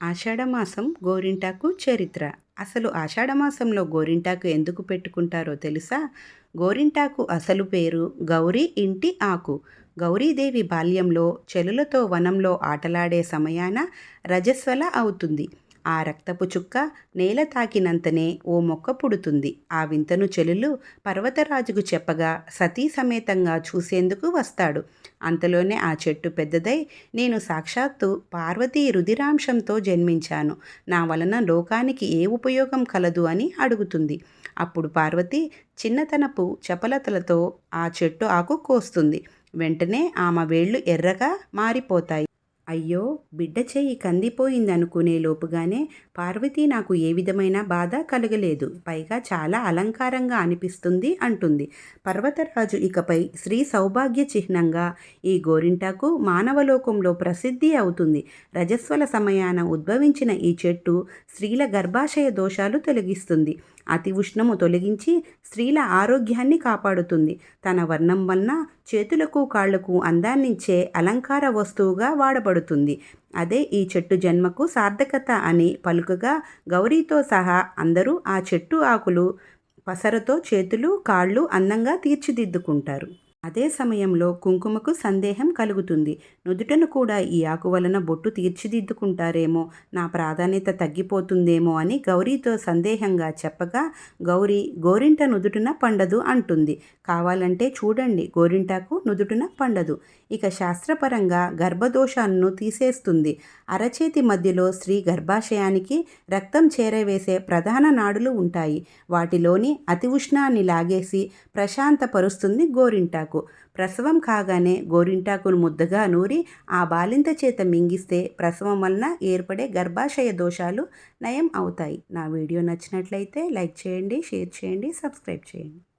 ఆషాఢమాసం గోరింటాకు చరిత్ర. అసలు ఆషాఢమాసంలో గోరింటాకు ఎందుకు పెట్టుకుంటారో తెలుసా? గోరింటాకు అసలు పేరు గౌరీ ఇంటి ఆకు. గౌరీదేవి బాల్యంలో చెలులతో వనంలో ఆటలాడే సమయాన రజస్వల అవుతుంది. ఆ రక్తపు చుక్క నేల తాకినంతనే ఓ మొక్క పుడుతుంది. ఆ వింతను చెలులు పర్వతరాజుకు చెప్పగా సతీ సమేతంగా చూసేందుకు వస్తాడు. అంతలోనే ఆ చెట్టు పెద్దదై నేను సాక్షాత్తు పార్వతీ రుధిరాంశంతో జన్మించాను. నా వలన లోకానికి ఏ ఉపయోగం కలదు అని అడుగుతుంది. అప్పుడు పార్వతి చిన్నతనపు చపలతలతో ఆ చెట్టు ఆకు కోస్తుంది. వెంటనే ఆమె వేళ్ళు ఎర్రగా మారిపోతాయి. అయ్యో బిడ్డ చెయ్యి కందిపోయిందనుకునే లోపుగానే పార్వతి నాకు ఏ విధమైన బాధ కలగలేదు. పైగా చాలా అలంకారంగా అనిపిస్తుంది అంటుంది. పర్వతరాజు ఇకపై స్త్రీ సౌభాగ్య చిహ్నంగా ఈ గోరింటాకు మానవలోకంలో ప్రసిద్ధి అవుతుంది. రజస్వల సమయాన ఉద్భవించిన ఈ చెట్టు స్త్రీల గర్భాశయ దోషాలు తొలగిస్తుంది. అతి ఉష్ణము తొలగించి స్త్రీల ఆరోగ్యాన్ని కాపాడుతుంది. తన వర్ణం వలన చేతులకు కాళ్ళకు అందాన్నించే అలంకార వస్తువుగా వాడబడుతుంది. అదే ఈ చెట్టు జన్మకు సార్థకత అని పలుకగా గౌరీతో సహా అందరూ ఆ చెట్టు ఆకులు పసరతో చేతులు కాళ్ళు అందంగా తీర్చిదిద్దుకుంటారు. అదే సమయంలో కుంకుమకు సందేహం కలుగుతుంది. నుదుటను కూడా ఈ ఆకు వలన బొట్టు తీర్చిదిద్దుకుంటారేమో నా ప్రాధాన్యత తగ్గిపోతుందేమో అని గౌరీతో సందేహంగా చెప్పగా గౌరీ గోరింట నుదుటున పండదు అంటుంది. కావాలంటే చూడండి గోరింటాకు నుదుటున పండదు. ఇక శాస్త్రపరంగా గర్భదోషాలను తీసేస్తుంది. అరచేతి మధ్యలో స్త్రీ గర్భాశయానికి రక్తం చేరవేసే ప్రధాన నాడులు ఉంటాయి. వాటిలోని అతి ఉష్ణాన్ని లాగేసి ప్రశాంతపరుస్తుంది గోరింటాకు. గోరింటాకు ప్రసవం కాగానే గోరింటాకును ముద్దగా నూరి ఆ బాలింత చేత మింగిస్తే ప్రసవం వలన ఏర్పడే గర్భాశయ దోషాలు నయం అవుతాయి. నా వీడియో నచ్చినట్లయితే లైక్ చేయండి షేర్ చేయండి సబ్స్క్రైబ్ చేయండి.